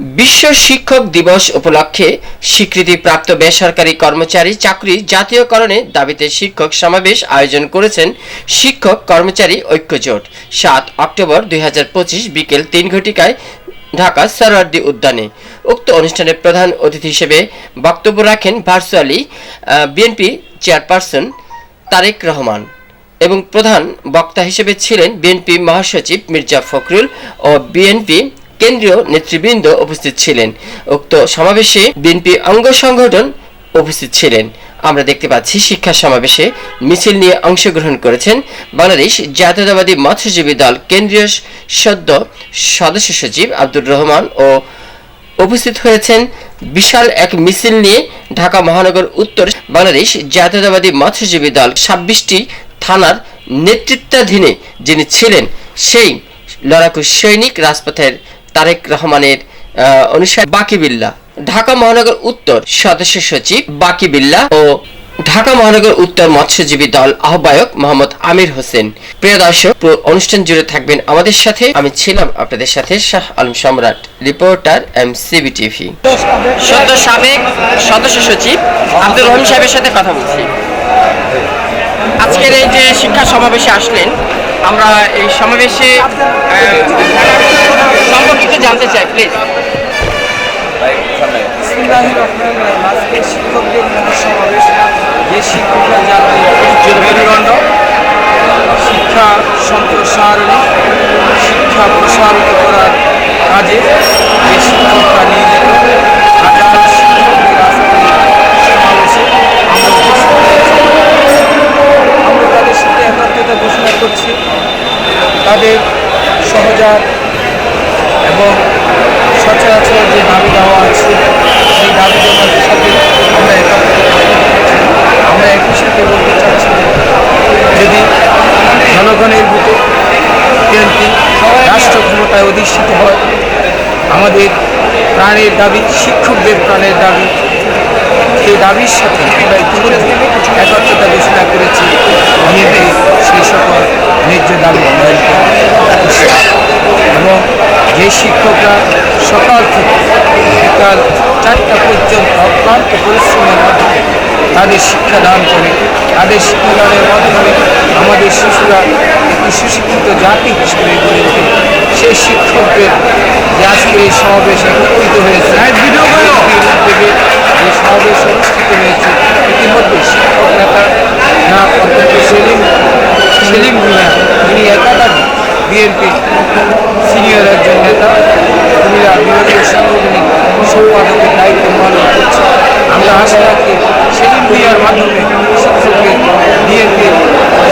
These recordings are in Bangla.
বিশ্ব শিক্ষক দিবস উপলক্ষে স্বীকৃতিপ্রাপ্ত বেসরকারি কর্মচারী চাকরি জাতীয়করণে দাবিতে শিক্ষক সমাবেশ আয়োজন করেছেন শিক্ষক কর্মচারী ঐক্যজোট। সাত অক্টোবর দুই হাজার পঁচিশ বিকেল তিন ঘটিকায় ঢাকা সরওয়ার্দী উদ্যানে। উক্ত অনুষ্ঠানে প্রধান অতিথি হিসেবে বক্তব্য রাখেন virtually BNP chairperson Tarique Rahman এবং প্রধান বক্তা হিসেবে ছিলেন বিএনপি মহাসচিব মির্জা ফখরুল ও বিএনপি কেন্দ্রীয় নেতৃবৃন্দ উপস্থিত ছিলেন। উক্ত সমাবেশে বিএনপি অঙ্গ সংগঠন উপস্থিত ছিলেন। আমরা দেখতে পাচ্ছি শিক্ষা সমাবেশে মিছিল নিয়ে অংশগ্রহণ করেছেন বাংলাদেশ জাতীয়তাবাদী মৎস্যজীবী দল কেন্দ্রীয় সদ্য সদস্য সচিব আব্দুর রহমান ও উপস্থিত হয়েছেন বিশাল এক মিছিল নিয়ে ঢাকা মহানগর উত্তর বাংলাদেশ জাতীয়তাবাদী মৎস্যজীবী দল ছাব্বিশটি থানার নেতৃত্বাধীনে যিনি ছিলেন সেই লড়াকু সৈনিক রাজপথের তারেক রহমানের অনুসারী বাকি বিল্লা। ঢাকা মহানগর উত্তর সদস্য সচিব বাকি বিল্লা ও ঢাকা মহানগর উত্তর মৎস্যজীবী দল আহ্বায়ক মোহাম্মদ আমির হোসেন। প্রিয় দর্শক অনুষ্ঠান জুড়ে থাকবেন আমাদের সাথে। আমি ছিলাম আপনাদের সাথে শাহ আলম সম্রাট, রিপোর্টার এম সিবি টিভি। সদ্য সাবেক সদস্য সচিব আব্দুর রহিম সাহেবের সাথে কথা বলছি। আজকের এই যে শিক্ষা সমাবেশে আসলেন আমরা এই সমাবেশে সম্পর্কিত জানতে চাই প্লিজ শিক্ষকদের মহাসমাবেশ যে মেরুদণ্ড শিক্ষা শিক্ষা প্রসারিত করার কাজে যে শিক্ষকরা নিয়োজিত হাজার শিক্ষকদের আজকে সমাবেশে আমরা উপস্থিত হয়েছি। আমরা তাদের সাথে একাত্মতা ঘোষণা করছি তাদের সহজাত এবং সচরাচর যে দাবি দেওয়া আছে সেই দাবি দেওয়ার সাথে আমরা একাত্ম আমরা একই সাথে বলতে চাচ্ছি যদি জনগণের বুকে বিএনপি রাষ্ট্র ক্ষমতায় অধিষ্ঠিত হয় আমাদের প্রাণের দাবি, শিক্ষকদের প্রাণের দাবি, সেই দাবির সাথে আমরা ইতিমধ্যে একাত্মতা ঘোষণা করেছি। বিএনপি সেই সকল ন্যায্য দাবি এবং যে শিক্ষকরা সকাল থেকে বিকাল চারটা পর্যন্ত অক্লান্ত পরিশ্রমের মাধ্যমে তাদের শিক্ষাদান করে, তাদের শিক্ষাদানের মাধ্যমে আমাদের শিশুরা একটি সুশিক্ষিত জাতি হিসেবে গড়ে ওঠে। সেই শিক্ষকদের যে আজকে এই সমাবেশে সমাবেশ অনুষ্ঠিত হয়েছে, ইতিমধ্যে শিক্ষক নেতা না অত্যন্ত সেলিম সেলিম ভূঁইয়া তিনি একাধারে বিএনপি সিনিয়র একজন নেতা কুমিল্লা বিভাগীয় সাংগঠনিক সম্পাদকের দায়িত্ব পালন করছে আমরা আশা রাখি সেলিম ভূঁইয়ার মাধ্যমে শিক্ষকের বিএনপি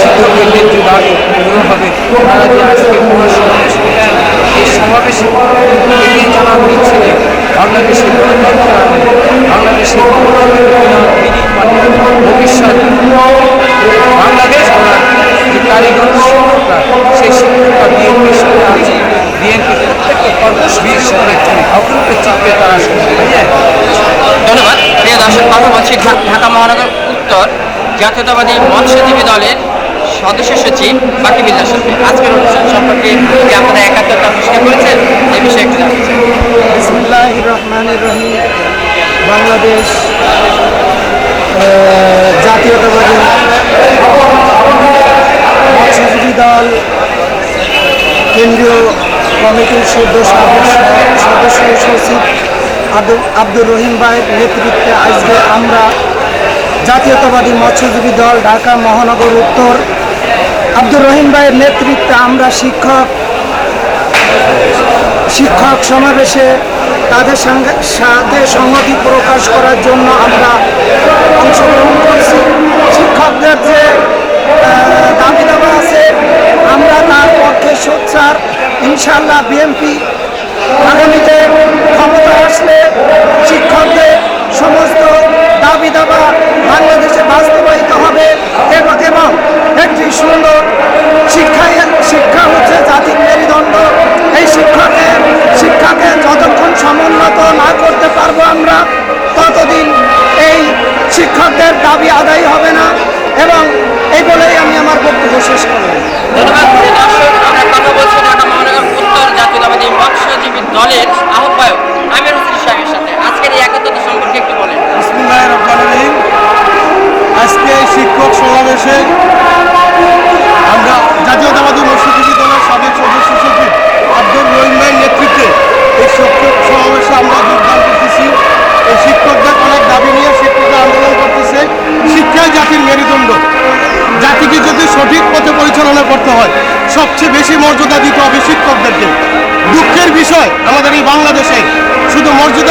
শিক্ষকের দাবি পূরণ হবে তারা যে আজকে মহাসমাবেশ এই সমাবেশে এটি জানানো হচ্ছে বাংলাদেশের গণতন্ত্র আনে, বাংলাদেশের ভবিষ্যৎ বাংলাদেশ গড়ার যে কারিগর শিক্ষকরা সেই শিক্ষকরা বিএনপির সাথে আছে বিএনপি প্রত্যেকটা কর্মসূচির সাথে অগ্রপের চিত্রে তারা ধন্যবাদ। প্রিয় দর্শক কথা বলছি ঢাকা মহানগর উত্তর জাতীয়তাবাদী মৎস্যজীবী দলের সদস্য সচিব বাকি বিল্লার সাথে আজকের অনুষ্ঠান সম্পর্কে যে আপনারা একাত্তরটা ঘোষণা করেছেন এই বিষয়ে একটু জানতে চাই। রহমানের রহিম। বাংলাদেশ জাতীয়তাবাদী মৎস্যজীবী দল, কেন্দ্রীয় কমিটির সদস্য সদস্য সচিব আব্দুর রহিম ভাইয়ের নেতৃত্বে আজকে আমরা জাতীয়তাবাদী মৎস্যজীবী দল ঢাকা মহানগর উত্তর আব্দুর রহিম ভাইয়ের নেতৃত্বে আমরা শিক্ষক শিক্ষক সমাবেশে তাদের সাথে সংহতি প্রকাশ করার জন্য আমরা অংশগ্রহণ করছি। শিক্ষকদের যে দাবি দাবা আছে, আমরা তার পক্ষে সোচ্চার ইনশাল্লাহ বিএনপি আগামীতে ক্ষমতা আসলে শিক্ষকদের সমস্ত দাবি দাবা বাংলাদেশে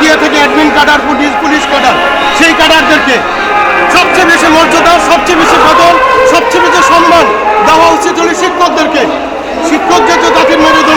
মর্যাদা থেকে admin cadre police police cadre সেই কাডারদেরকে সবচেয়ে বেশি মর্যাদা, সবচেয়ে বেশি কদর সবচেয়ে বেশি সম্মান দেওয়া উচিত হলে শিক্ষকদেরকে। শিক্ষকদের তো তাদের মেরুদণ্ড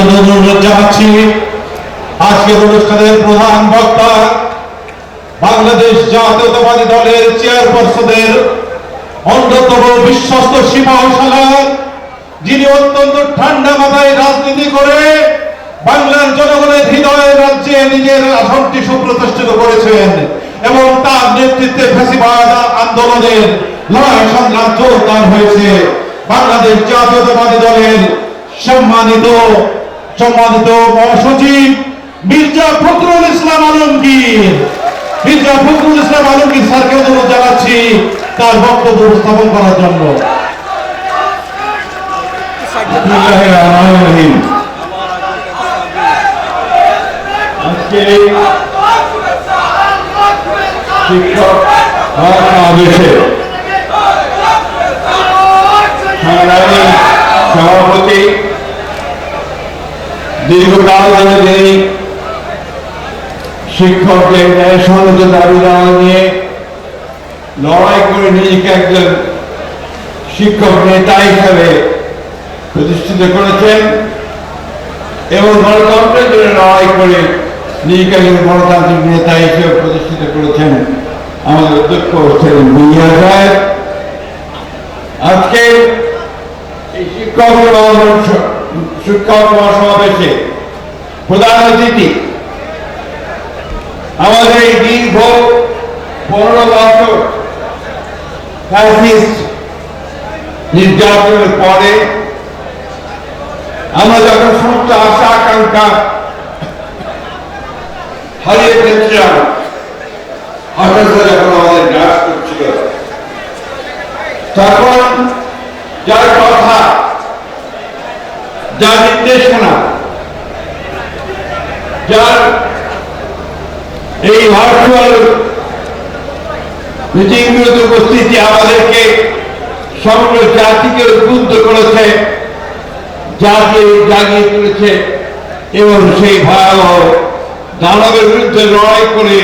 অনুরোধ জানাচ্ছি। আজকের অনুষ্ঠানের প্রধান বক্তা বাংলাদেশ জাতীয়তাবাদী দলের চেয়ারপারসনের অন্যতম বিশ্বস্ত সিপাহশালার যিনি অত্যন্ত ঠান্ডা মাথায় রাজনীতি করে বাংলার জনগণের হৃদয় রাজ্যে নিজের আসনটি সুপ্রতিষ্ঠিত করেছেন এবং তার নেতৃত্বে ফ্যাসিবাদ আন্দোলনের লড়াই সংগ্রাম জোরদার হয়েছে। বাংলাদেশ জাতীয়তাবাদী দলের সম্মানিত সম্মানিত মহাসচিব মির্জা ফখরুল ইসলাম আলমগীর। মির্জা ফখরুল ইসলাম আলমগীর স্যারকে অনুরোধ জানাচ্ছি তার বক্তব্য উপস্থাপন করার জন্য। শিক্ষক সমাবেশে সংগ্রামী সভাপতি দীর্ঘকাল ধরে যিনি শিক্ষকদের ন্যায় সনদ দাবি নিয়ে লড়াই করে নিজেকে একজন শিক্ষক নেতা হিসাবে প্রতিষ্ঠিত করেছেন এবং গণতন্ত্রের জন্য লড়াই করে নিজেকে একজন গণতান্ত্রিক নেতা হিসেবে প্রতিষ্ঠিত করেছেন আমাদের অধ্যক্ষ ছিলেন সাহেব। আজকে এই শিক্ষক শিক্ষক মহাসমাবেশে প্রধান অতিথি। আমাদের এই দীর্ঘ পনেরো বছর ফ্যাসিস্ট নির্যাতনের পরে আমরা যখন সমস্ত আশা, আকাঙ্ক্ষা হারিয়ে ফেলছিলাম হতাশা যখন আমাদের গ্রাস করছিল, তখন যার কথা যার নির্দেশনা যার এই ভার্চুয়াল মিটিংগুলোতে উপস্থিতি আমাদেরকে সমগ্র জাতিকে উদ্বুদ্ধ করেছে জাতি জাগিয়ে তুলেছে এবং সেই ভয়াবহ দানবের বিরুদ্ধে লড়াই করে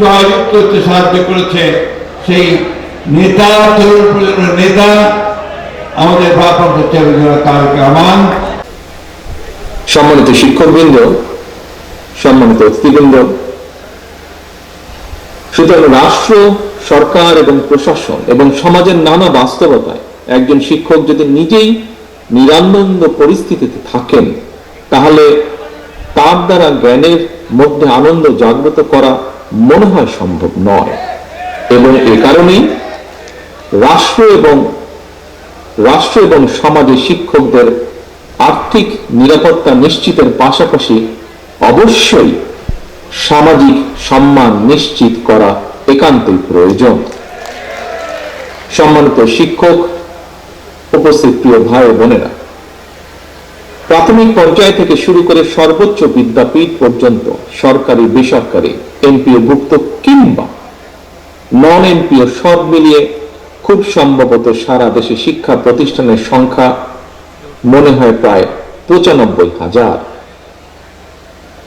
জয়যুক্ত হতে সাহায্য করেছে। সেই নেতা, তরুণ প্রজন্মের নেতা, আমাদের ভারপ্রাপ্ত চেয়ারম্যান তারেক রহমান সম্মানিত শিক্ষকবৃন্দ, সম্মানিত অতিথিবৃন্দ, সুতরাং রাষ্ট্র, সরকার এবং প্রশাসন এবং সমাজের নানা বাস্তবতায় একজন শিক্ষক যদি নিজেই নিরানন্দ পরিস্থিতিতে থাকেন, তাহলে তার দ্বারা জ্ঞানের মধ্যে আনন্দ জাগ্রত করা মনে হয় সম্ভব নয়। এবং এ কারণেই রাষ্ট্র এবং রাষ্ট্র এবং সমাজে শিক্ষকদের আর্থিক নিরাপত্তা নিশ্চিতের পাশাপাশি অবশ্যই সামাজিক সম্মান নিশ্চিত করা একান্তই প্রয়োজন। সম্মানিত শিক্ষক, উপস্থিত প্রিয় ভাই বোনেরা, প্রাথমিক পর্যায় থেকে শুরু করে সর্বোচ্চ বিদ্যাপীঠ পর্যন্ত সরকারি, বেসরকারি এমপিও ভুক্ত কিংবা নন এমপিও সব মিলিয়ে খুব সম্ভবত সারা দেশে শিক্ষা প্রতিষ্ঠানের সংখ্যা মনে হয় প্রায় পঁচানব্বই হাজার।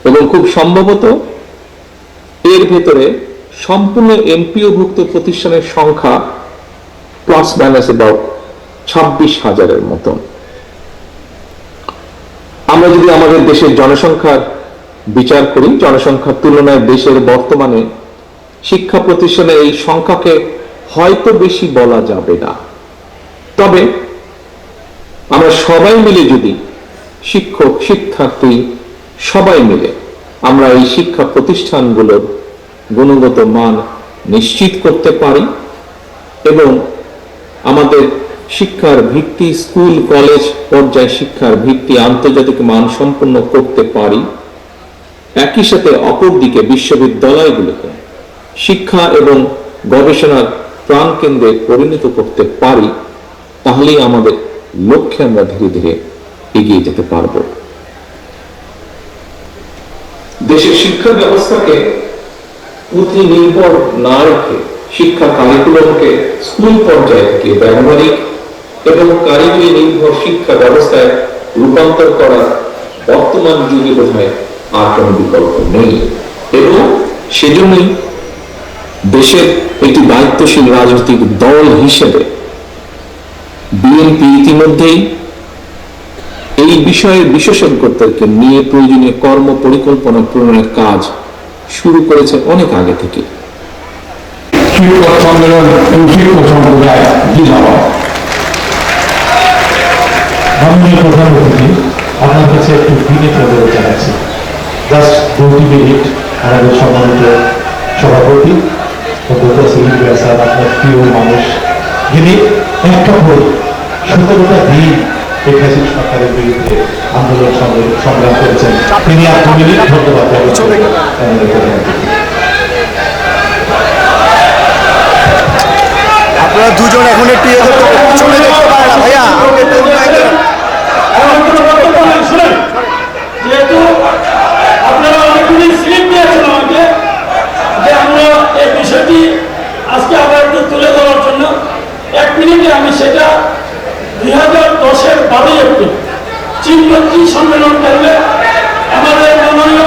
এবং খুব সম্ভবত এর ভেতরে সম্পূর্ণ এমপিওভুক্ত প্রতিষ্ঠানের সংখ্যা প্লাস মাইনাস অ্যাবাউট ছাব্বিশ হাজারের মতন। আমরা যদি আমাদের দেশের জনসংখ্যার বিচার করি, জনসংখ্যার তুলনায় দেশের বর্তমানে শিক্ষা প্রতিষ্ঠানে এই সংখ্যাকে হয়তো বেশি বলা যাবে না। তবে আমরা সবাই মিলে যদি শিক্ষক, শিক্ষার্থী সবাই মিলে আমরা এই শিক্ষা প্রতিষ্ঠানগুলোর গুণগত মান নিশ্চিত করতে পারি এবং আমাদের শিক্ষার ভিত্তি, স্কুল, কলেজ পর্যায়ে শিক্ষার ভিত্তি আন্তর্জাতিক মান সম্পন্ন করতে পারি। একই সাথে অপরদিকে বিশ্ববিদ্যালয়গুলোকে শিক্ষা এবং গবেষণার প্রাণকেন্দ্রে পরিণত করতে পারি, তাহলেই আমাদের লক্ষ্যে আমরা ধীরে ধীরে এগিয়ে যেতে পারব। দেশের শিক্ষা ব্যবস্থাকে পুঁথি নির্ভর না রেখে শিক্ষা কারিকুলামকে স্কুল পর্যায় থেকে ব্যবহারিক এবং কারিগরি নির্ভর শিক্ষা ব্যবস্থায় রূপান্তর করা বর্তমান যুগে বোধ আর কোনো বিকল্প নেই। এবং সেজন্যই দেশের একটি দায়িত্বশীল রাজনৈতিক দল হিসেবে বিএনপি ইতিমধ্যেই এই বিষয়ে বিশেষজ্ঞদেরকে নিয়ে প্রয়োজনীয় কর্ম পরিকল্পনা প্রণয়নের কাজ শুরু করেছে অনেক আগে থেকে। সভাপতি আপনার প্রিয় মানুষ যিনি একটা ভোট সতেরোটা দিন ফ্যাসিড সরকারের বিরুদ্ধে আন্দোলন সংগ্রাম- করেছেন। তিনি মিনিট ধন্যবাদ জানাচ্ছি মাননীয় প্রধান অতিথি আপনারা দুজন এখন একটু এদের চলে যেতে পারে না ভাইয়া আপনি একটু অন্য একজন- যেহেতু আপনারা অনেকগুলি স্লিপ দিয়েছেন আমাকে যে আমরা এই বিষয়টি আজকে আবার একটু তুলে ধরার জন্য এক মিনিটে আমি সেটা দুই হাজার দশের বারোই এপ্রিল চীনমন্ত্রী সম্মেলন করলে আমাদের মাননীয়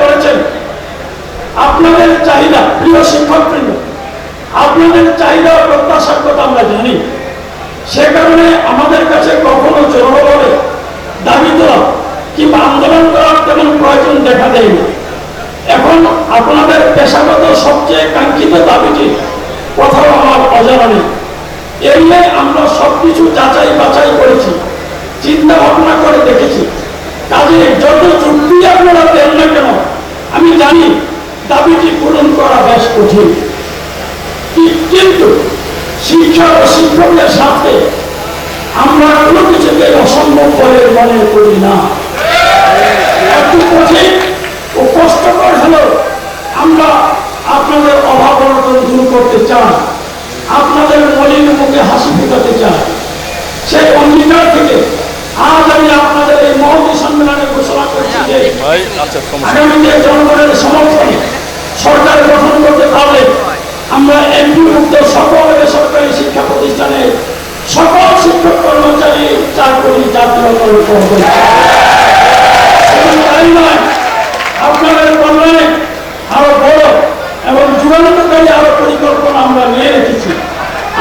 আপনাদের চাহিদা, প্রিয় শিক্ষকবৃন্দ আপনাদের চাহিদা প্রত্যাশার কথা আমরা জানি। সে কারণে আমাদের কাছে কখনো জনবলে দাবি তোলা কিংবা আন্দোলন করার তেমন প্রয়োজন দেখা দেয় না এখন আপনাদের পেশাগত সবচেয়ে কাঙ্ক্ষিত দাবিটি কোথাও আমার অজানা নেই। এই নিয়ে আমরা সবকিছু যাচাই বাছাই করেছি, চিন্তা ভাবনা করে দেখেছি। কাজে যত যুক্তি আপনারা দেন না কেন, আমি জানি দাবিটি পূরণ করা বেশ কঠিন। কিন্তু শিক্ষা ও শিক্ষকদের সাথে আমরা কোনো কিছুকে অসম্ভব বলে মনে করি না। কঠিন ও কষ্টকর আমরা আপনাদের অভাব অনটন দূর করতে চাই। আপনাদের মলিন মুখে হাসি ফুটাতে চাই। সেই অঙ্গীকার থেকে আজ আমি আপনাদের সম্মেলনে ঘোষণা করেছি যে আচ্ছা, আগামীতে জনগণের সমর্থনে সরকার গঠন করতে পারলে আমরা এমপিভুক্ত সকল বেসরকারি শিক্ষা প্রতিষ্ঠানে সকল শিক্ষক কর্মচারী চার কোটি জাতীয় তাই নয় আপনাদের কল্যাণে আরও বড় এবং যুগান্তকারী আরও পরিকল্পনা আমরা নিয়ে রেখেছি